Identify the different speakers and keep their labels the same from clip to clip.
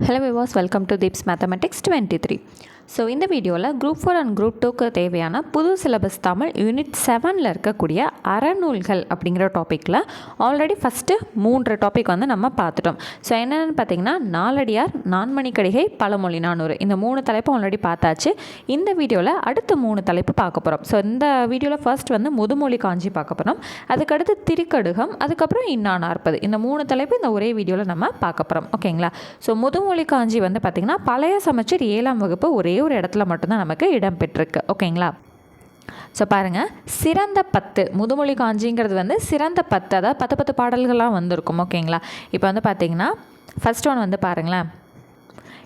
Speaker 1: Hello viewers, welcome to Deep's Mathematics 23. So இந்த வீடியோவில் group four and group டூக்கு தேவையான புது சிலபஸ் தமிழ் யூனிட் செவனில் இருக்கக்கூடிய அறநூல்கள் அப்படிங்கிற டாப்பிக்கில் ஆல்ரெடி ஃபஸ்ட்டு மூன்று டாபிக் வந்து நம்ம பார்த்துட்டோம். ஸோ என்னென்னு பார்த்தீங்கன்னா நாலடியார் நான்மணிக்கடிகை பழமொழி நானூறு. இந்த மூணு தலைப்பு ஆல்ரெடி பார்த்தாச்சு. இந்த வீடியோவில் அடுத்த மூணு தலைப்பு பார்க்க போகிறோம் ஸோ இந்த வீடியோவில் ஃபர்ஸ்ட் வந்து முதுமொழி காஞ்சி பார்க்க போகிறோம் அதுக்கடுத்து திருக்கடுகம் அதுக்கப்புறம் இன்னா நாற்பது இந்த மூணு தலைப்பு இந்த ஒரே வீடியோவில் நம்ம பார்க்க போகிறோம் ஓகேங்களா ஸோ முதுமொழி காஞ்சி வந்து பார்த்திங்கன்னா பழைய சமைச்சர் ஏழாம் வகுப்பு ஒரே ஒரு இடத்துல மட்டும்தான் நமக்கு இடம் பெற்றிருக்கு ஓகேங்களா? ஸோ பாருங்கள் சிறந்த பத்து முதுமொழி காஞ்சிங்கிறது வந்து சிறந்த பத்து அதாவது பத்து பத்து பாடல்கள்லாம் வந்திருக்கும். ஓகேங்களா? இப்போ வந்து பார்த்தீங்கன்னா ஃபஸ்ட் ஒன் வந்து பாருங்களேன்.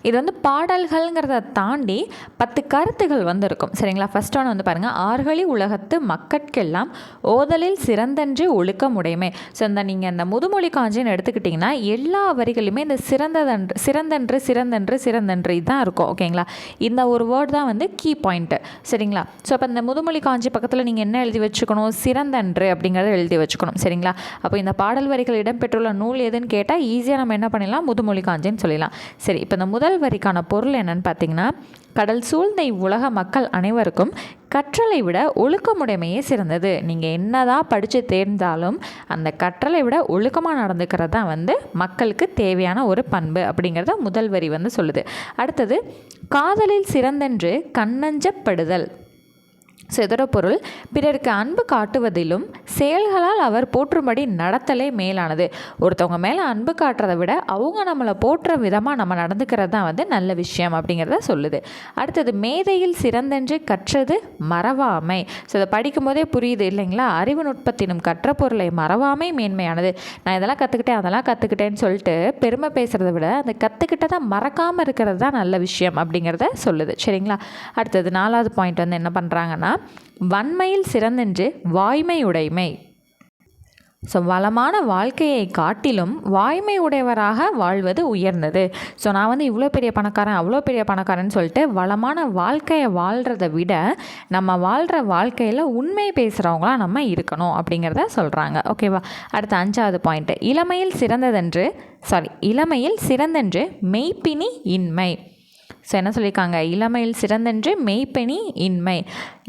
Speaker 1: இது வந்து பாடல்கள்ங்கிறத தாண்டி பத்து கருத்துகள் வந்து இருக்கும் சரிங்களா? ஃபஸ்ட் ஒன்று வந்து பாருங்கள் ஆர்களி உலகத்து மக்கட்கெல்லாம் ஓதலில் சிறந்தன்று ஒழுக்கமுடைமை. ஸோ இந்த நீங்கள் இந்த முதுமொழி காஞ்சின்னு எடுத்துக்கிட்டிங்கன்னா எல்லா வரிகளுமே இந்த சிறந்ததன்று சிறந்தன்று சிறந்தன்று சிறந்தன்று இதுதான் இருக்கும். ஓகேங்களா? இந்த ஒரு வேர்ட் தான் வந்து கீ பாயிண்ட்டு சரிங்களா? ஸோ அப்போ இந்த முதுமொழி காஞ்சி பக்கத்தில் நீங்கள் என்ன எழுதி வச்சுக்கணும்? சிறந்தன்று அப்படிங்கிறத எழுதி வச்சுக்கணும். சரிங்களா? அப்போ இந்த பாடல் வரிகள் இடம்பெற்றுள்ள நூல் எதுன்னு கேட்டால் ஈஸியாக நம்ம என்ன பண்ணிடலாம்? முதுமொழி காஞ்சின்னு சொல்லிடலாம். சரி இப்போ இந்த முதல் வரிக்கான பொருள் என்னன்னு பார்த்தீங்கன்னா கடல் சூழ்ந்த இவ்வுலக மக்கள் அனைவருக்கும் கற்றலை விட ஒழுக்கமுடைமையே சிறந்தது. நீங்கள் என்னதான் படித்து தேர்ந்தாலும் அந்த கற்றலை விட ஒழுக்கமாக நடந்துக்கிறது தான் வந்து மக்களுக்கு தேவையான ஒரு பண்பு அப்படிங்கிறத முதல் வரி வந்து சொல்லுது. அடுத்தது காதலில் சிறந்தென்று கண்ணஞ்சப்படுதல். ஸோ பொருள் பிறருக்கு அன்பு காட்டுவதிலும் செயல்களால் அவர் போற்றும்படி நடத்தலே மேலானது. ஒருத்தவங்க மேலே அன்பு காட்டுறதை விட அவங்க நம்மளை போற்ற விதமாக நம்ம நடந்துக்கிறது தான் வந்து நல்ல விஷயம் அப்படிங்கிறத சொல்லுது. அடுத்தது மேதையில் சிறந்தென்று கற்றது மறவாமை. ஸோ இதை படிக்கும்போதே புரியுது இல்லைங்களா? அறிவு நுட்பத்தினும் கற்ற பொருளை மறவாமை மேன்மையானது. நான் இதெல்லாம் கற்றுக்கிட்டேன் அதெல்லாம் கற்றுக்கிட்டேன்னு சொல்லிட்டு பெருமை பேசுகிறத விட அந்த கற்றுக்கிட்டதை மறக்காமல் இருக்கிறது தான் நல்ல விஷயம் அப்படிங்கிறத சொல்லுது. சரிங்களா? அடுத்தது நாலாவது பாயிண்ட் வந்து என்ன பண்ணுறாங்கன்னா வன்மையில் சிறந்தென்று வாய்மையுடைமை. ஸோ வளமான வாழ்க்கையை காட்டிலும் வாய்மை உடையவராக வாழ்வது உயர்ந்தது. ஸோ நான் வந்து இவ்வளோ பெரிய பணக்காரன் அவ்வளோ பெரிய பணக்காரன் சொல்லிட்டு வளமான வாழ்க்கையை வாழ்கிறத விட நம்ம வாழ்கிற வாழ்க்கையில் உண்மை பேசுகிறவங்களாம் நம்ம இருக்கணும் அப்படிங்கிறத சொல்கிறாங்க ஓகேவா அடுத்த அஞ்சாவது பாயிண்ட்டு இளமையில் சிறந்ததென்று சாரி இளமையில் சிறந்தென்று மெய்ப்பினி இன்மை. ஸோ என்ன சொல்லியிருக்காங்க? இளமையில் சிறந்தென்று மெய்ப்பெணி இன்மை.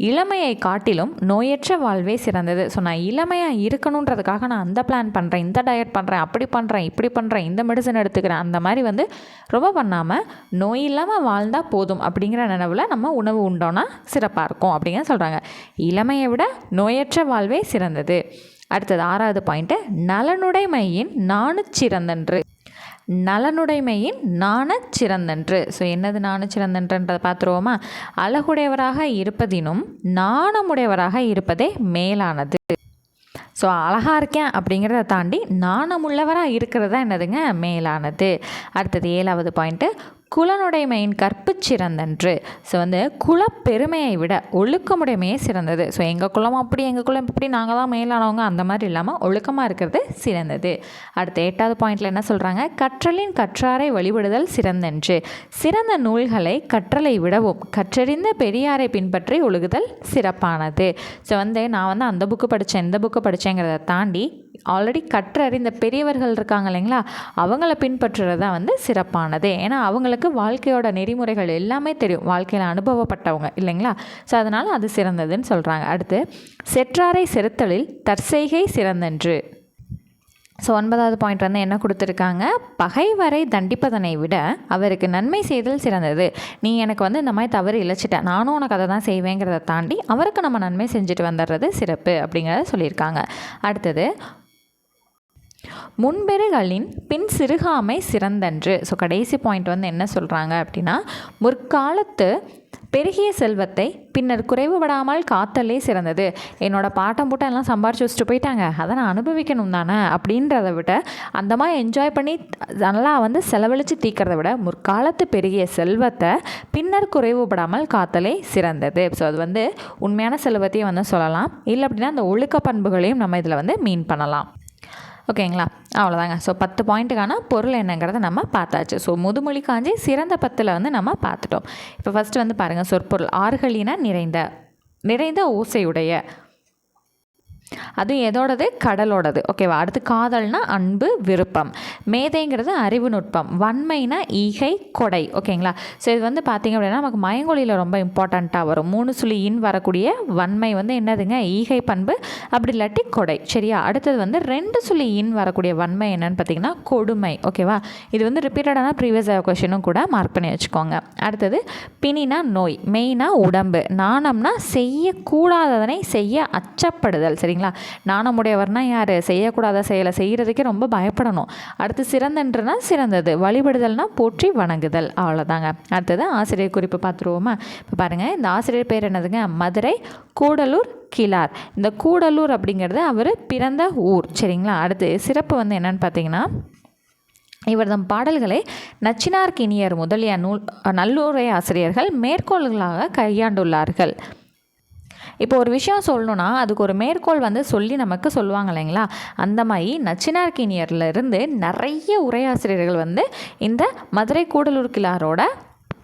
Speaker 1: இளமையை காட்டிலும் நோயற்ற வாழ்வே சிறந்தது. ஸோ நான் இளமையாக இருக்கணுன்றதுக்காக நான் அந்த பிளான் பண்ணுறேன் இந்த டயட் பண்ணுறேன் அப்படி பண்ணுறேன் இப்படி பண்ணுறேன் இந்த மெடிசன் எடுத்துக்கிறேன் அந்த மாதிரி வந்து ரொம்ப பண்ணாமல் நோய் இல்லாமல் வாழ்ந்தால் போதும் அப்படிங்கிற நினைவில் நம்ம உணவு உண்டோன்னா சிறப்பாக இருக்கும் அப்படிங்கிற சொல்கிறாங்க இளமையை விட நோயற்ற வாழ்வே சிறந்தது. அடுத்தது ஆறாவது பாயிண்ட்டு நலனுடைமையின் நானு சிறந்தன்று நலனுடைமையின் நாண சிறந்தன்று ஸோ என்னது நாண சிறந்தன்றன்றதை பார்த்துருவோமா? அழகுடையவராக இருப்பதினும் நாணமுடையவராக இருப்பதே மேலானது. ஸோ அழகாக இருக்கேன் அப்படிங்கிறத தாண்டி நாணமுள்ளவராக இருக்கிறது தான் என்னதுங்க? மேலானது. அடுத்தது ஏழாவது பாயிண்ட்டு குலனுடைமையின் கற்பு சிறந்தன்று. ஸோ வந்து குலப்பெருமையை விட ஒழுக்கமுடைமையே சிறந்தது. ஸோ எங்கள் குலம் அப்படி எங்கள் குலம் இப்படி நாங்கள் தான் மேலானவங்க அந்த மாதிரி இல்லாமல் ஒழுக்கமாக இருக்கிறது சிறந்தது. அடுத்த எட்டாவது பாயிண்டில் என்ன சொல்கிறாங்க கற்றலின் கற்றாரை வழிபடுதல் சிறந்தன்று. சிறந்த நூல்களை கற்றலை விடவும் கற்றறிந்த பெரியாரை பின்பற்றி ஒழுகுதல் சிறப்பானது. ஸோ வந்து நான் வந்து அந்த புக்கு படித்தேன் இந்த புக்கு படித்தேன் விஷயங்கிறத தாண்டி ஆல்ரெடி கற்றறிந்த பெரியவர்கள் இருக்காங்க இல்லைங்களா? அவங்கள பின்பற்றுறது தான் வந்து சிறப்பானது. ஏன்னா அவங்களுக்கு வாழ்க்கையோட நெறிமுறைகள் எல்லாமே தெரியும். வாழ்க்கையில் அனுபவப்பட்டவங்க இல்லைங்களா? ஸோ அதனால் அது சிறந்ததுன்னு சொல்கிறாங்க அடுத்து செற்றாரை செருத்தலில் தற்செய்கை சிறந்தன்று. ஸோ ஒன்பதாவது பாயிண்ட் வந்து என்ன கொடுத்துருக்காங்க? பகைவரை தண்டிப்பதனை விட அவருக்கு நன்மை செய்தல் சிறந்தது. நீ எனக்கு வந்து இந்த மாதிரி தவறு இழைச்சிட்ட. நானும் உனக்கு அதை தான் செய்வேங்கிறத தாண்டி அவருக்கு நம்ம நன்மை செஞ்சுட்டு வந்துடுறது சிறப்பு அப்படிங்கிறத சொல்லியிருக்காங்க. அடுத்தது முன்பெருகளின் பின் சிறுகாமை சிறந்தன்று. ஸோ கடைசி பாயிண்ட் வந்து என்ன சொல்கிறாங்க அப்படின்னா முற்காலத்து பெருகிய செல்வத்தை பின்னர் குறைவுபடாமல் காத்தலே சிறந்தது. என்னோட பாட்டம் பூட்டம் எல்லாம் சம்பாரிச்சு வச்சுட்டு போயிட்டாங்க. அதை நான் அனுபவிக்கணும் தானே அப்படின்றத விட அந்த மாதிரி என்ஜாய் பண்ணி நல்லா வந்து செலவழித்து தீக்கிறத விட முற்காலத்து பெருகிய செல்வத்தை பின்னர் குறைவுபடாமல் காத்தலே சிறந்தது. ஸோ அது வந்து உண்மையான செல்வத்தையும் வந்து சொல்லலாம். இல்லை அப்படின்னா அந்த ஒழுக்க பண்புகளையும் நம்ம இதில் வந்து மீன் பண்ணலாம். ஓகேங்களா? அவ்வளோதாங்க ஸோ பத்து பாயிண்ட்டுக்கான பொருள் என்னங்கிறத நம்ம பார்த்தாச்சு. ஸோ முதுமொழி காஞ்சி சிறந்த பத்தில் வந்து நம்ம பார்த்துட்டோம். இப்போ ஃபஸ்ட்டு வந்து பாருங்கள் சொற்பொருள். ஆறுகளினா நிறைந்த நிறைந்த ஓசையுடைய அதுவும் எதோடது? கடலோடது. ஓகேவா அடுத்து காதல்னா அன்பு விருப்பம். மேதைங்கிறது அறிவு நுட்பம். வன்மைனா ஈகை கொடை. ஓகேங்களா ஸோ இது வந்து பார்த்திங்க அப்படின்னா நமக்கு மயங்கொழியில் ரொம்ப இம்பார்ட்டண்ட்டாக வரும். மூணு சுழி இன் வரக்கூடிய வன்மை வந்து என்னதுங்க? ஈகை பண்பு அப்படி இல்லாட்டி கொடை. சரியா? அடுத்தது வந்து ரெண்டு சுழி இன் வரக்கூடிய வன்மை என்னன்னு பார்த்தீங்கன்னா கொடுமை. ஓகேவா இது வந்து ரிப்பீட்டடான ப்ரீவியஸ் கொஷினும் கூட மார்க் பண்ணி வச்சுக்கோங்க. அடுத்தது பிணினா நோய். மெயினாக உடம்பு. நாணம்னா செய்யக்கூடாததனை செய்ய அச்சப்படுதல். சரிங்களா? நாணமுடையவர்னா யார்? செய்யக்கூடாத செயலை செய்கிறதுக்கே ரொம்ப பயப்படணும். அடுத்து சிறந்தன்றனா சிறந்தது. வழிபடுதல்னா போற்றி வணங்குதல். அவ்வளோதாங்க அடுத்தது ஆசிரியர் குறிப்பு பார்த்துருவோமா? இப்போ பாருங்கள் இந்த ஆசிரியர் பேர் என்னதுங்க? மதுரை கூடலூர் கிளார். இந்த கூடலூர் அப்படிங்கிறது அவர் பிறந்த ஊர். சரிங்களா? அடுத்து சிறப்பு வந்து என்னன்னு பார்த்தீங்கன்னா இவர்தம் பாடல்களை பாடல்களை நச்சினார்கினியர் முதலிய நூல் நல்லுரை ஆசிரியர்கள் மேற்கோள்களாக கையாண்டுள்ளார்கள். இப்போ ஒரு விஷயம் சொல்லணுன்னா அதுக்கு ஒரு மேற்கோள் வந்து சொல்லி நமக்கு சொல்லுவாங்க இல்லைங்களா? அந்த மாதிரி நச்சினார்கினியர்லேருந்து நிறைய உரையாசிரியர்கள் வந்து இந்த மதுரை கூடலூர் கிளாரோட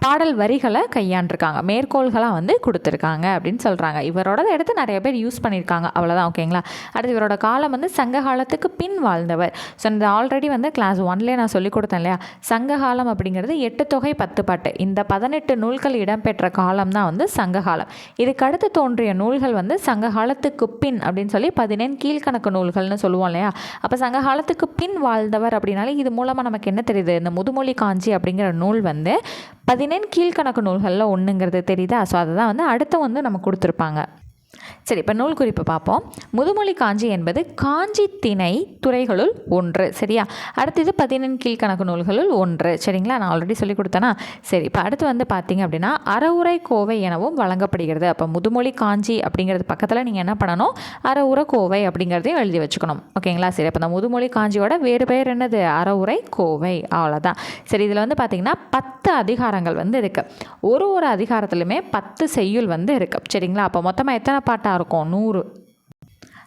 Speaker 1: பாடல் வரிகளை கையாண்டிருக்காங்க. மேற்கோள்களாக வந்து கொடுத்துருக்காங்க அப்படின்னு சொல்கிறாங்க இவரோடதை எடுத்து நிறைய பேர் யூஸ் பண்ணியிருக்காங்க. அவ்வளோதான் ஓகேங்களா அடுத்து இவரோட காலம் வந்து சங்க காலத்துக்கு பின் வாழ்ந்தவர். ஸோ இந்த ஆல்ரெடி வந்து கிளாஸ் ஒன்லேயே நான் சொல்லி கொடுத்தேன் இல்லையா? சங்க காலம் அப்படிங்கிறது எட்டு தொகை பத்து பாட்டு. இந்த பதினெட்டு நூல்கள் இடம்பெற்ற காலம் தான் வந்து சங்க காலம் இதுக்கு அடுத்து தோன்றிய நூல்கள் வந்து சங்க காலத்துக்கு பின் அப்படின்னு சொல்லி பதினேழு கீழ்கணக்கு நூல்கள்னு சொல்லுவோம் இல்லையா? அப்போ சங்க காலத்துக்கு பின் வாழ்ந்தவர் அப்படின்னாலே இது மூலமாக நமக்கு என்ன தெரியுது? இந்த முதுமொழி காஞ்சி அப்படிங்கிற நூல் வந்து பதினெண் கீழ்கணக்கு நூல்களில் ஒன்றுங்கிறது தெரியுதா? ஸோ அதை தான் வந்து அடுத்த வந்து நம்ம கொடுத்துருப்பாங்க. சரி இப்போ நூல் குறிப்பு பார்ப்போம். முதுமொழி காஞ்சி என்பது காஞ்சி திணை துறைகளுள் ஒன்று. சரியா? அடுத்தது பதினெண் கீழ்கணக்கு நூல்களுள் ஒன்று. சரிங்களா? நான் ஆல்ரெடி சொல்லி கொடுத்தேனா? சரி இப்போ அடுத்து வந்து பார்த்தீங்க அப்படின்னா அறவுரை கோவை எனவும் வழங்கப்படுகிறது. அப்போ முதுமொழி காஞ்சி அப்படிங்கிறது பக்கத்தில் நீங்கள் என்ன பண்ணணும்? அறவுரை கோவை அப்படிங்கிறதையும் எழுதி வச்சுக்கணும். ஓகேங்களா? சரி அப்போ இந்த முதுமொழி காஞ்சியோட வேறு பெயர் என்னது? அறவுரை கோவை. அவ்வளோதான் சரி இதில் வந்து பார்த்திங்கன்னா பத்து அதிகாரங்கள் வந்து இருக்குது ஒரு ஒரு அதிகாரத்துலையுமே பத்து செய்யுள் வந்து இருக்குது சரிங்களா? அப்போ மொத்தமாக எத்தனை பாட்டாக இருக்கும். நூறு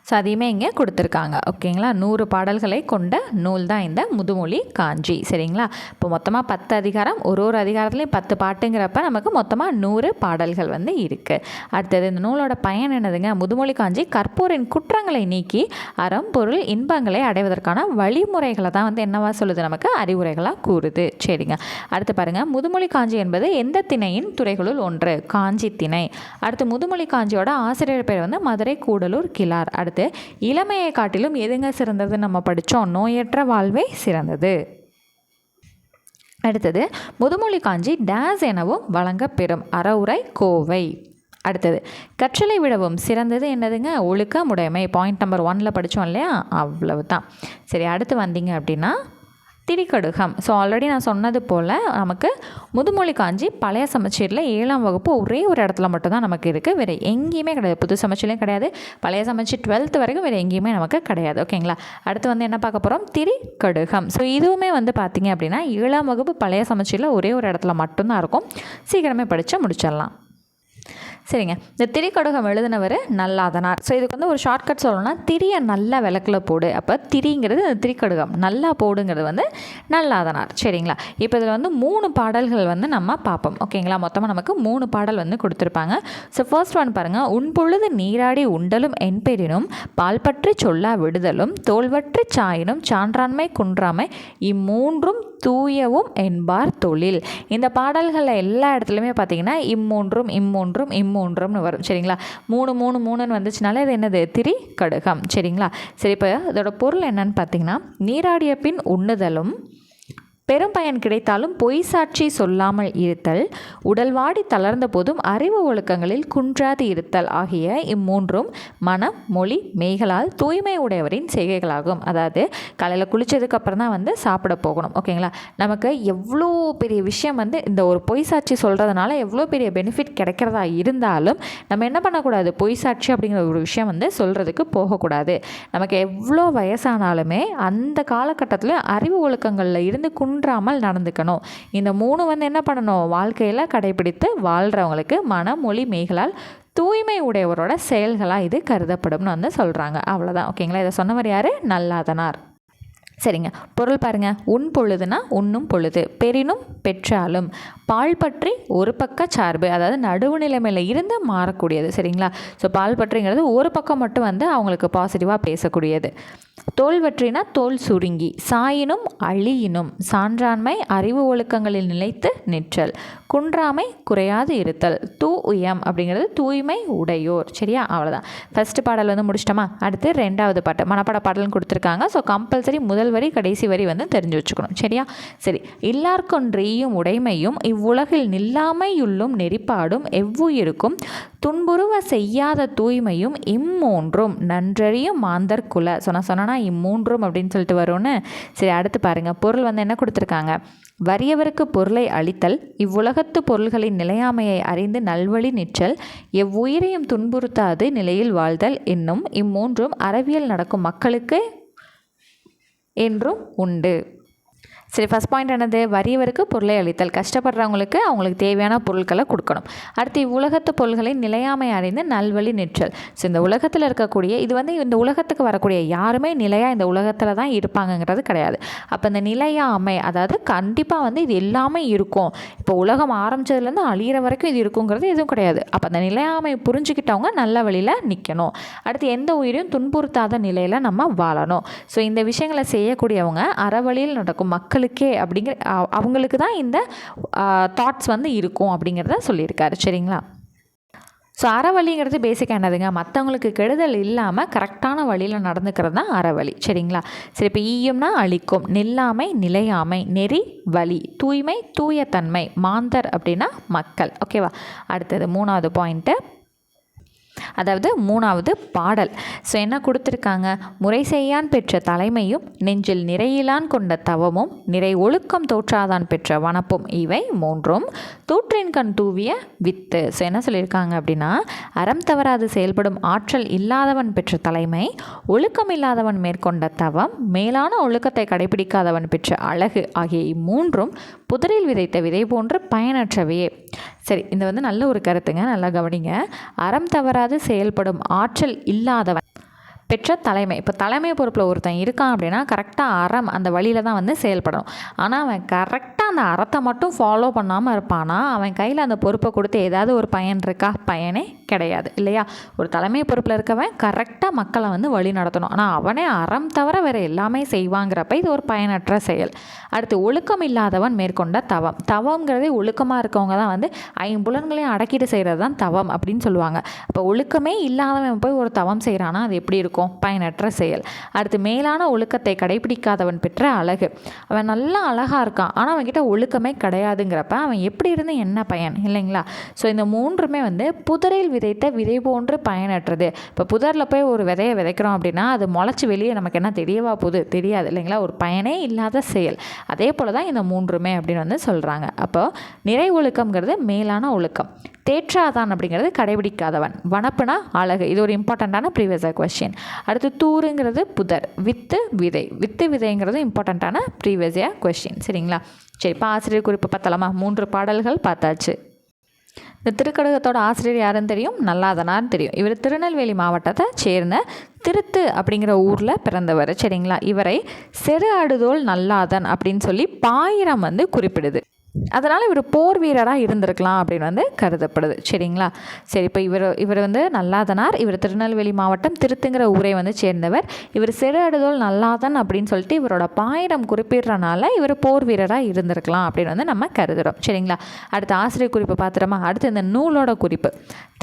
Speaker 1: ஸோ அதையுமே இங்கே கொடுத்துருக்காங்க. ஓகேங்களா? நூறு பாடல்களை கொண்ட நூல் தான் இந்த முதுமொழி காஞ்சி. சரிங்களா? இப்போ மொத்தமாக பத்து அதிகாரம். ஒரு ஒரு அதிகாரத்துலேயும் பத்து பாட்டுங்கிறப்ப நமக்கு மொத்தமாக நூறு பாடல்கள் வந்து இருக்குது அடுத்தது இந்த நூலோட பயன் என்னதுங்க? முதுமொழி காஞ்சி கற்பூரின் குற்றங்களை நீக்கி அறம் பொருள் இன்பங்களை அடைவதற்கான வழிமுறைகளை தான் வந்து என்னவா சொல்லுது? நமக்கு அறிவுரைகளாக கூறுது. சரிங்க. அடுத்து பாருங்கள் முதுமொழி காஞ்சி என்பது எந்த திணையின் துறைகளுள் ஒன்று? காஞ்சி திணை. அடுத்து முதுமொழி காஞ்சியோட ஆசிரியர் பேர் வந்து மதுரை கூடலூர் கிளார் அடுத்து இளமையை காட்டிலும் எதுங்க சிறந்தது? நம்ம படித்தோம் நோயற்ற வாழ்வே சிறந்தது. அடுத்தது முதுமொழி காஞ்சி டேஸ் எனவும் வழங்கப்பெறும் அறவுரை கோவை. அடுத்தது கற்றலை விடவும் சிறந்தது என்னதுங்க? ஒழுக்க முடைமை. பாயிண்ட் நம்பர் ஒனில் படித்தோம் இல்லையா? அவ்வளவு தான் சரி அடுத்து வந்தீங்க அப்படின்னா திரிகடுகம் ஸோ ஆல்ரெடி நான் சொன்னது போல் நமக்கு முதுமொழி காஞ்சி பழைய சமச்சீரில் ஏழாம் வகுப்பு ஒரே ஒரு இடத்துல மட்டும்தான் நமக்கு இருக்குது வேறு எங்கேயுமே கிடையாது. புது சமச்சீர்லையும் கிடையாது. பழைய சமச்சீர் டுவெல்த் வரைக்கும் வேறு எங்கேயுமே நமக்கு கிடையாது. ஓகேங்களா அடுத்து வந்து என்ன பார்க்க போகிறோம் திரிகடுகம் ஸோ இதுவுமே வந்து பார்த்திங்க அப்படின்னா ஏழாம் வகுப்பு பழைய சமச்சீரில் ஒரே ஒரு இடத்துல மட்டும்தான் இருக்கும். சீக்கிரமே படித்து முடிச்சிடலாம். சரிங்க. இந்த திரிக்கடுகம் எழுதினவர் நல்லாதனார். ஸோ இதுக்கு வந்து ஒரு ஷார்ட்கட் சொல்லணும்னா திரியை நல்லா விளக்கில் போடு. அப்போ திரிங்கிறது இந்த திரிக்கடுகம் நல்லா போடுங்கிறது வந்து நல்லாதனார். சரிங்களா? இப்போ இதில் வந்து மூணு பாடல்கள் வந்து நம்ம பார்ப்போம். ஓகேங்களா? மொத்தமாக நமக்கு மூணு பாடல் வந்து கொடுத்துருப்பாங்க. ஸோ ஃபர்ஸ்ட் ஒன் பாருங்கள் உன் பொழுது நீராடி உண்டலும் என்பெரினும் பால் பற்றி சொல்லா விடுதலும் தோல்வற்று சாயினும் சான்றாண்மை குன்றாமை இம்மூன்றும் தூயவும் என்பார் தொழில். இந்த பாடல்களில் எல்லா இடத்துலையுமே பார்த்தீங்கன்னா இம்மூன்றும் இம்மூன்றும் மூன்றம்னு வரும். சரிங்களா? மூணு மூணு மூணுன்னு வந்துச்சுனாலே இது என்னது? திரி கடுகம் சரிங்களா? சரி இப்போ இதோட பொருள் என்னன்னு பார்த்தீங்கன்னா நீராடிய பின் உண்ணுதலும் பெரும் பயன் கிடைத்தாலும் பொய் சாட்சி சொல்லாமல் இருத்தல் உடல்வாடி தளர்ந்த போதும் அறிவு ஒழுக்கங்களில் குன்றாது இருத்தல் ஆகிய இம்மூன்றும் மனம் மொழி மெய்களால் தூய்மை உடையவரின் செய்கைகளாகும். அதாவது காலையில் குளித்ததுக்கு அப்புறம் தான் வந்து சாப்பிட போகணும். ஓகேங்களா? நமக்கு எவ்வளோ பெரிய விஷயம் வந்து இந்த ஒரு பொய் சாட்சி சொல்கிறதுனால எவ்வளோ பெரிய பெனிஃபிட் கிடைக்கிறதா இருந்தாலும் நம்ம என்ன பண்ணக்கூடாது? பொய் சாட்சி அப்படிங்கிற ஒரு விஷயம் வந்து சொல்கிறதுக்கு போகக்கூடாது. நமக்கு எவ்வளோ வயசானாலுமே அந்த காலகட்டத்தில் அறிவு ஒழுக்கங்களில் இருந்து தூண்டாமல் நடந்துக்கணும். இந்த மூணு வந்து என்ன பண்ணணும்? வாழ்க்கையில் கடைபிடித்து வாழ்கிறவங்களுக்கு மனமொழி மெய்களால் தூய்மை உடையவரோட செயல்களாக இது கருதப்படும்னு வந்து சொல்கிறாங்க அவ்வளோதான் ஓகேங்களா? இதை சொன்னவர் யார்? நல்லாதனார். சரிங்க. பொருள் பாருங்கள் உன் பொழுதுனா உண்ணும் பொழுது. பெரினும் பெற்றாலும். பால் பற்றி ஒரு பக்க சார்பு. அதாவது நடுவு நிலைமையில் இருந்து மாறக்கூடியது. சரிங்களா? ஸோ பால் பற்றிங்கிறது ஒரு பக்கம் மட்டும் வந்து அவங்களுக்கு பாசிட்டிவாக பேசக்கூடியது. தோல் வற்றினா தோல் சுருங்கி சாயினும் அழியினும். சான்றாண்மை அறிவு ஒழுக்கங்களில் நிலைத்து நிற்றல். குன்றாமை குறையாது இருத்தல். தூ உயம் அப்படிங்கிறது தூய்மை உடையோர். சரியா? அவ்வளோதான் ஃபஸ்ட்டு பாடல் வந்து முடிச்சிட்டோமா? அடுத்து ரெண்டாவது பாட்டு. மனப்பாட பாடல்னு கொடுத்துருக்காங்க. ஸோ கம்பல்சரி முதல் வரி கடைசி வரி வந்து தெரிஞ்சு வச்சுக்கணும். சரியா? சரி. எல்லார்க்கொன்றியும் உடைமையும் இவ்வுலகில் நில்லாமையுள்ளும் நெறிப்பாடும் எவ்வுயிருக்கும்? துன்புருவ செய்யாத தூய்மையும் இம்மூன்றும். நன்றறியும் மாந்தர் குல. சொன்ன சொன்னா இம்மூன்றும் அப்படின்னு சொல்லிட்டு வரும்னு? சரி அடுத்து பாருங்கள் பொருள் வந்து என்ன கொடுத்துருக்காங்க? வறியவருக்கு பொருளை அளித்தல் இவ்வுலகத்து பொருள்களின் நிலையாமையை அறிந்து நல்வழி நிற்றல் எவ்வுயிரையும் துன்புறுத்தாது நிலையில் வாழ்தல் என்னும் இம்மூன்றும் அறவியல் நடக்கும் மக்களுக்கு என்றும் உண்டு. சரி ஃபஸ்ட் பாயிண்ட் என்னது? வறியவருக்கு பொருளை அளித்தல். கஷ்டப்படுறவங்களுக்கு அவங்களுக்கு தேவையான பொருட்களை கொடுக்கணும். அடுத்து இவ்வுலகத்து பொருள்களை நிலையாமை அறிந்து நல்வழி நிற்றல். ஸோ இந்த உலகத்தில் இருக்கக்கூடிய இது வந்து இந்த உலகத்துக்கு வரக்கூடிய யாருமே நிலையாக இந்த உலகத்தில் தான் இருப்பாங்கங்கிறது கிடையாது. அப்போ இந்த நிலையாமை அதாவது கண்டிப்பாக வந்து இது எல்லாமே இருக்கும். இப்போ உலகம் ஆரம்பித்ததுலேருந்து அழியிற வரைக்கும் இது இருக்குங்கிறது எதுவும் கிடையாது. அப்போ அந்த நிலையாமை புரிஞ்சுக்கிட்டவங்க நல்ல வழியில் நிற்கணும் அடுத்து எந்த உயிரையும் துன்புறுத்தாத நிலையில் நம்ம வாழணும். ஸோ இந்த விஷயங்களை செய்யக்கூடியவங்க அறவழியில் நடக்கும் மக்கள் மக்களுக்கே அப்படிங்கிற அவங்களுக்கு தான் இந்த தாட்ஸ் வந்து இருக்கும் அப்படிங்கிறத சொல்லியிருக்காரு. சரிங்களா? ஸோ அறவழிங்கிறது பேசிக்காக என்னதுங்க மற்றவங்களுக்கு கெடுதல் இல்லாமல் கரெக்டான வழியில் நடந்துக்கிறது தான் அறவழி. சரிங்களா? சரி இப்போ ஈயும்னா அழிக்கும். நில்லாமை நிலையாமை நெறி வழி தூய்மை தூயத்தன்மை மாந்தர் அப்படின்னா மக்கள். ஓகேவா அடுத்தது மூணாவது பாயிண்ட்டு அதாவது மூணாவது பாடல். ஸோ என்ன கொடுத்துருக்காங்க? முறை செய்யான் பெற்ற தலைமையும் நெஞ்சில் நிறையிலான் கொண்ட தவமும் நிறை ஒழுக்கம் தோற்றாதான் பெற்ற வனப்பும் இவை மூன்றும் தூற்றின் கண் தூவிய வித்து. ஸோ என்ன சொல்லியிருக்காங்க அப்படின்னா அறம் தவறாது செயல்படும் ஆற்றல் இல்லாதவன் பெற்ற தலைமை ஒழுக்கம் இல்லாதவன் மேற்கொண்ட தவம் மேலான ஒழுக்கத்தை கடைபிடிக்காதவன் பெற்ற அழகு ஆகிய இம்மூன்றும் புதரில் விதைத்த விதை போன்று பயனற்றவையே. சரி இந்த வந்து நல்ல ஒரு கருத்துங்க. நல்லா கவனிங்க. அறம் தவறாது செயல்படும் ஆற்றல் இல்லாதவன். பெற்ற தலைமை. இப்போ தலைமை பொறுப்பில் ஒருத்தன் இருக்கான் அப்படின்னா கரெக்டாக அறம் அந்த வழியில் தான் வந்து செயல்படணும். ஆனால் அவன் கரெக்ட் அந்த அறத்தை மட்டும் ஃபாலோ பண்ணாமல் இருப்பானா? அவன் கையில் அந்த பொறுப்பை கொடுத்து ஏதாவது ஒரு பயன் இருக்கா? பயனே கிடையாது இல்லையா? ஒரு தலைமை பொறுப்பில் இருக்கவன் கரெக்டாக மக்களை வந்து வழி நடத்தணும். ஆனால் அவனே அறம் தவிர வேறு எல்லாமே செய்வாங்கிறப்ப இது ஒரு பயனற்ற செயல். அடுத்து ஒழுக்கம் இல்லாதவன் மேற்கொண்ட தவம். தவங்கிறதே ஒழுக்கமாக இருக்கவங்க தான் வந்து ஐம்புலன்களையும் அடக்கிட்டு செய்கிறது தான் தவம் அப்படின்னு சொல்லுவாங்க. அப்போ ஒழுக்கமே இல்லாதவன் போய் ஒரு தவம் செய்கிறானா அது எப்படி இருக்கும்? இருக்கும் பயனற்ற செயல். அடுத்து மேலான ஒழுக்கத்தை கடைபிடிக்காதவன் பெற்ற அழகு. அவன் நல்லா அழகாக இருக்கான். ஆனால் அவன்கிட்ட ஒழுக்கமே கிடையாதுங்கிறப்ப அவன் எப்படி இருந்து என்ன பயன் இல்லைங்களா? ஸோ இந்த மூன்றுமே வந்து புதரில் விதைத்த விதை போன்று பயனற்றது. இப்போ புதரில் போய் ஒரு விதையை விதைக்கிறோம் அப்படின்னா அது முளைச்சி வெளியே நமக்கு என்ன தெரியவா போகுது? தெரியாது இல்லைங்களா? ஒரு பயனே இல்லாத செயல். அதே போல் தான் இந்த மூன்றுமே அப்படின்னு வந்து சொல்கிறாங்க அப்போது நிறை ஒழுக்கம்ங்கிறது மேலான ஒழுக்கம். தேற்றாதான் அப்படிங்கிறது கடைபிடிக்காதவன். வனப்புனா அழகு. இது ஒரு இம்பார்ட்டண்ட்டான ப்ரீவியஸாக கொஸ்டின் அடுத்து தூருங்கிறது புதர். வித்து விதை. வித்து விதைங்கிறது இம்பார்ட்டண்ட்டான ப்ரீவியஸியாக கொஸ்டின் சரிங்களா? சரி இப்போ ஆசிரியர் குறிப்பு பார்த்தலாமா மூன்று பாடல்கள் பார்த்தாச்சு. இந்த திருக்கடகத்தோட ஆசிரியர் யாருன்னு தெரியும்? நல்லாதனார்னு தெரியும். இவர் திருநெல்வேலி மாவட்டத்தை சேர்ந்த திருத்து அப்படிங்கிற ஊரில் பிறந்தவர். சரிங்களா? இவரை செரு அடுதோல் நல்லாதன் அப்படின்னு சொல்லி பாயிரம் வந்து குறிப்பிடுது. அதனால் இவர் போர் வீரராக இருந்திருக்கலாம் அப்படின்னு வந்து கருதப்படுது. சரிங்களா? சரி இப்போ இவர் இவர் வந்து நல்லாதனார். இவர் திருநெல்வேலி மாவட்டம் திருத்துங்கிற ஊரை வந்து சேர்ந்தவர். இவர் செடு அடுதோல் நல்லாதன் அப்படின்னு சொல்லிட்டு இவரோட பாயிடம் குறிப்பிடுறனால இவர் போர் வீரராக இருந்திருக்கலாம் அப்படின்னு வந்து நம்ம கருதுகிறோம் சரிங்களா? அடுத்த ஆசிரியர் குறிப்பு பார்த்துறோமா அடுத்து இந்த நூலோட குறிப்பு.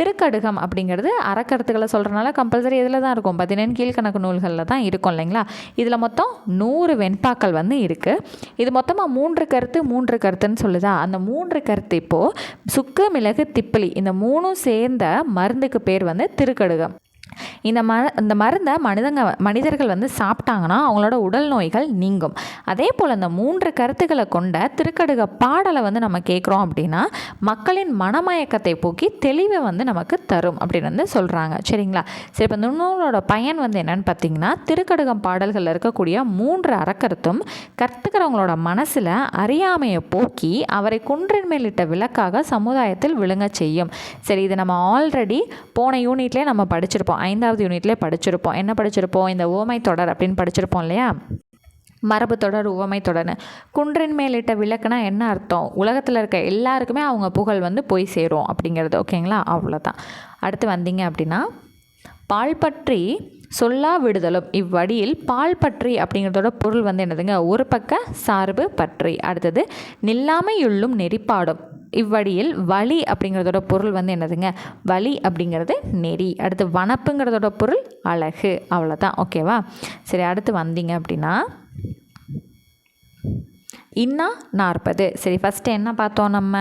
Speaker 1: திருக்கடுகம் அப்படிங்கிறது அறக்கருத்துக்களை சொல்கிறனால கம்பல்சரி இதில் தான் இருக்கும். பதினெண் கீழ்கணக்கு நூல்களில் தான் இருக்கும் இல்லைங்களா? இதில் மொத்தம் நூறு வெண்பாக்கள் வந்து இருக்குது இது மொத்தமாக மூன்று கருத்து மூன்று கருத்துன்னு சொல்லுதா? அந்த மூன்று கருத்து இப்போது சுக்கு மிளகு திப்பிலி இந்த மூணும் சேர்ந்த மருந்துக்கு பேர் வந்து திருக்கடுகம். இந்த ம இந்த மருந்தை மனிதங்க மனிதர்கள் வந்து சாப்பிட்டாங்கன்னா அவங்களோட உடல் நோய்கள் நீங்கும். அதே போல் இந்த மூன்று கருத்துக்களை கொண்ட திருக்கடுக பாடலை வந்து நம்ம கேட்குறோம் அப்படின்னா மக்களின் மனமயக்கத்தை போக்கி தெளிவை வந்து நமக்கு தரும் அப்படின்னு வந்து சொல்கிறாங்க சரிங்களா? சரி இப்போ நுண்ணூலோட பயன் வந்து என்னன்னு பார்த்தீங்கன்னா திருக்கடுகம் பாடல்களில் இருக்கக்கூடிய மூன்று அறக்கருத்தும் கற்றுக்கிறவங்களோட மனசில் அறியாமையை போக்கி அவரை குன்றின் மேலிட்ட விளக்காக சமுதாயத்தில் விழுங்க செய்யும். சரி இது நம்ம ஆல்ரெடி போன யூனிட்லேயே நம்ம படிச்சிருப்போம். ஐந்தாவது யூனிட்லேயே படிச்சிருப்போம். என்ன படிச்சிருப்போம்? இந்த ஓமை தொடர் அப்படின்னு படிச்சிருப்போம் இல்லையா? மரபு தொடர் உவமை தொடர்னு. குன்றின் மேலிட்ட விளக்குனா என்ன அர்த்தம்? உலகத்தில் இருக்க எல்லாருக்குமே அவங்க புகழ் வந்து போய் சேரும் அப்படிங்கிறது ஓகேங்களா? அவ்வளோதான் அடுத்து வந்தீங்க அப்படின்னா பால் பற்றி சொல்லா விடுதலும். இவ்வடியில் பால் பற்றி அப்படிங்கிறதோட பொருள் வந்து என்னதுங்க? ஒரு பக்க சார்பு பற்றி. அடுத்தது நில்லாமையுள்ளும் நெறிப்பாடும். இவ்வழியில் வழி அப்படிங்கிறதோட பொருள் வந்து என்னதுங்க? வழி அப்படிங்கிறது நெறி. அடுத்து வனப்புங்கிறதோட பொருள் அழகு. அவ்வளோதான் ஓகேவா? சரி அடுத்து வந்தீங்க அப்படின்னா இன்னா நாற்பது. சரி ஃபஸ்ட்டு என்ன பார்த்தோம் நம்ம?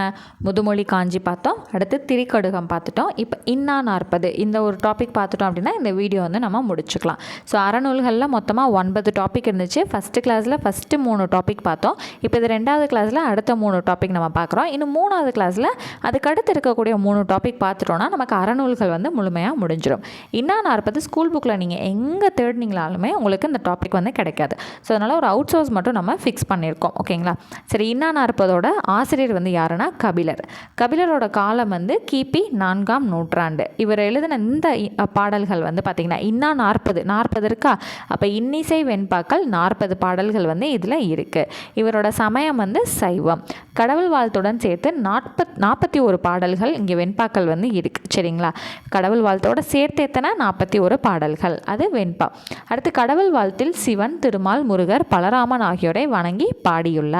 Speaker 1: முதுமொழி காஞ்சி பார்த்தோம். அடுத்து திரிக்கடுகம் பார்த்துட்டோம். இப்போ இன்னா நாற்பது. இந்த ஒரு டாபிக் பார்த்துட்டோம் அப்படின்னா இந்த வீடியோ வந்து நம்ம முடிச்சுக்கலாம். ஸோ அறநூல்களில் மொத்தமாக ஒன்பது டாபிக் இருந்துச்சு. ஃபஸ்ட்டு கிளாஸில் ஃபஸ்ட்டு மூணு டாபிக் பார்த்தோம். இப்போ இது ரெண்டாவது கிளாஸில் அடுத்த மூணு டாபிக் நம்ம பார்க்குறோம். இன்னும் மூணாவது கிளாஸில் அதுக்கு அடுத்து இருக்கக்கூடிய மூணு டாபிக் பார்த்துட்டோன்னா நமக்கு அறநூல்கள் வந்து முழுமையாக முடிஞ்சிடும் இன்னா நாற்பது ஸ்கூல் புக்கில் நீங்கள் எங்கே தேடினீங்களாலுமே உங்களுக்கு இந்த டாபிக் வந்து கிடைக்காது. ஸோ அதனால் ஒரு அவுட் சோர்ஸ் மட்டும் நம்ம ஃபிக்ஸ் பண்ணியிருக்கோம். ஓகேங்களா சரி இன்னா நாற்பதோட ஆசிரியர் வந்து யாருன்னா கபிலர். கபிலரோட காலம் வந்து கிபி நான்காம் நூற்றாண்டு. இவர் எழுதின இந்த பாடல்கள் வந்து பார்த்திங்கன்னா இன்னா நாற்பது நாற்பது இருக்கா? அப்போ இன்னிசை வெண்பாக்கள் நாற்பது பாடல்கள் வந்து இதில் இருக்குது இவரோட சமயம் வந்து சைவம். கடவுள் வாழ்த்துடன் சேர்த்து நாற்பத் நாற்பத்தி ஒரு பாடல்கள் இங்கே வெண்பாக்கள் வந்து இருக்குது சரிங்களா? கடவுள் வாழ்த்தோட சேர்த்து எத்தனை? நாற்பத்தி ஒரு பாடல்கள். அது வெண்பா. அடுத்து கடவுள் வாழ்த்தில் சிவன் திருமால் முருகர் பலராமன் ஆகியோரை வணங்கி பாடியுள்ளார்.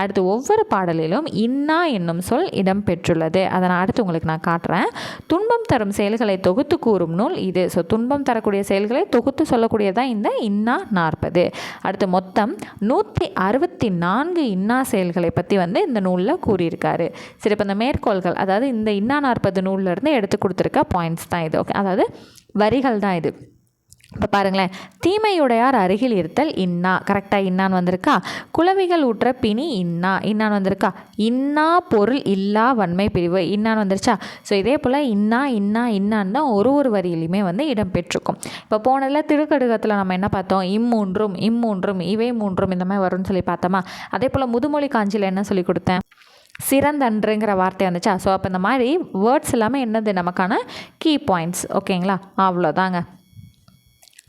Speaker 1: அடுத்து ஒவ்வொரு பாடலிலும் இன்னா என்னும் சொல் இடம்பெற்றுள்ளது. அதை நான் அடுத்து உங்களுக்கு நான் காட்டுறேன். துன்பம் தரும் செயல்களை தொகுத்து கூறும் நூல் இது. ஸோ துன்பம் தரக்கூடிய செயல்களை தொகுத்து சொல்லக்கூடியதான் இந்த இன்னா நாற்பது. அடுத்து மொத்தம் நூற்றி அறுபத்தி நான்கு இன்னா செயல்களை பற்றி வந்து இந்த நூலில் கூறியிருக்காரு. சரி இப்போ இந்த மேற்கோள்கள் அதாவது இந்த இன்னா நாற்பது நூலில் இருந்து எடுத்து கொடுத்துருக்க பாயிண்ட்ஸ் தான் இது. ஓகே அதாவது வரிகள் தான் இது. இப்போ பாருங்களேன். தீமையுடையார் அருகில் இருத்தல் இன்னா. கரெக்டாக இன்னான்னு வந்திருக்கா? குளவிகள் ஊற்ற பிணி இன்னா. இன்னான்னு வந்திருக்கா? இன்னா பொருள் இல்லா வன்மை பிரிவு. இன்னான்னு வந்துருச்சா? ஸோ இதே போல் இன்னா இன்னா இன்னான்னு தான் ஒரு ஒரு வரியிலையுமே வந்து இடம் பெற்றிருக்கும். இப்போ போனதில் திருக்கடுகத்தில் நம்ம என்ன பார்த்தோம்? இம்மூன்றும் இம்மூன்றும் இவை மூன்றும் இந்த மாதிரி வரும்னு சொல்லி பார்த்தோமா? அதே போல் முதுமொழி காஞ்சியில் என்ன சொல்லி கொடுத்தேன்? சிறந்தன்றுங்கிற வார்த்தை வந்துச்சா? ஸோ அப்போ இந்த மாதிரி வேர்ட்ஸ் எல்லாமே என்னது? நமக்கான கீ பாயிண்ட்ஸ் ஓகேங்களா அவ்வளோதாங்க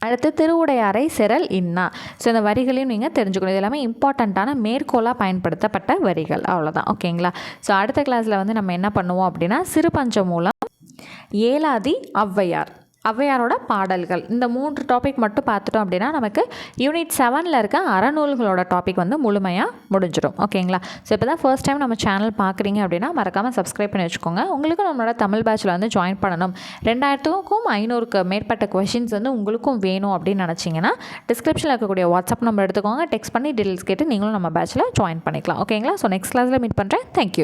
Speaker 1: அடுத்து திருவுடையாரை சிரல் இன்னா. ஸோ இந்த வரிகளையும் நீங்கள் தெரிஞ்சுக்கணும். இது எல்லாமே இம்பார்ட்டண்ட்டான மேற்கோளாக பயன்படுத்தப்பட்ட வரிகள். அவ்வளோதான் ஓகேங்களா? ஸோ அடுத்த கிளாஸில் வந்து நம்ம என்ன பண்ணுவோம் அப்படின்னா சிறு பஞ்சம் மூலம் ஏலாதி ஔவையார். ஔவையாரோட பாடல்கள். இந்த மூன்று டாபிக் மட்டும் பார்த்துட்டோம் அப்படின்னா நமக்கு யூனிட் செவனில் இருக்க அறநூல்களோட டாபிக் வந்து முழுமையாக முடிஞ்சிடும். ஓகேங்களா ஸோ இப்போ தான் ஃபர்ஸ்ட் டைம் நம்ம சேனல் பார்க்குறீங்க அப்படின்னா மறக்காமல் சப்ஸ்கிரைப் பண்ணி வச்சுக்கோங்க. உங்களுக்கும் நம்மளோட தமிழ் பேட்சில் வந்து ஜாயின் பண்ணணும். ரெண்டாயிரத்துக்கும் ஐநூறுக்கு மேற்பட்ட கொஷின்ஸ் வந்து உங்களுக்கும் வேணும் அப்படின்னு நினச்சிங்கன்னா டிஸ்கிரிப்ஷனில் இருக்கக்கூடிய வாட்ஸ்அப் நம்பர் எடுத்துக்கோங்க. டெக்ஸ்ட் பண்ணி டீட்டெயில்ஸ் கேட்டு நீங்களும் நம்ம பேட்சில் ஜாயின் பண்ணிக்கலாம். ஓகேங்களா ஸோ நெக்ஸ்ட் கிளாஸில் மீட் பண்ணுறேன் தேங்க்யூ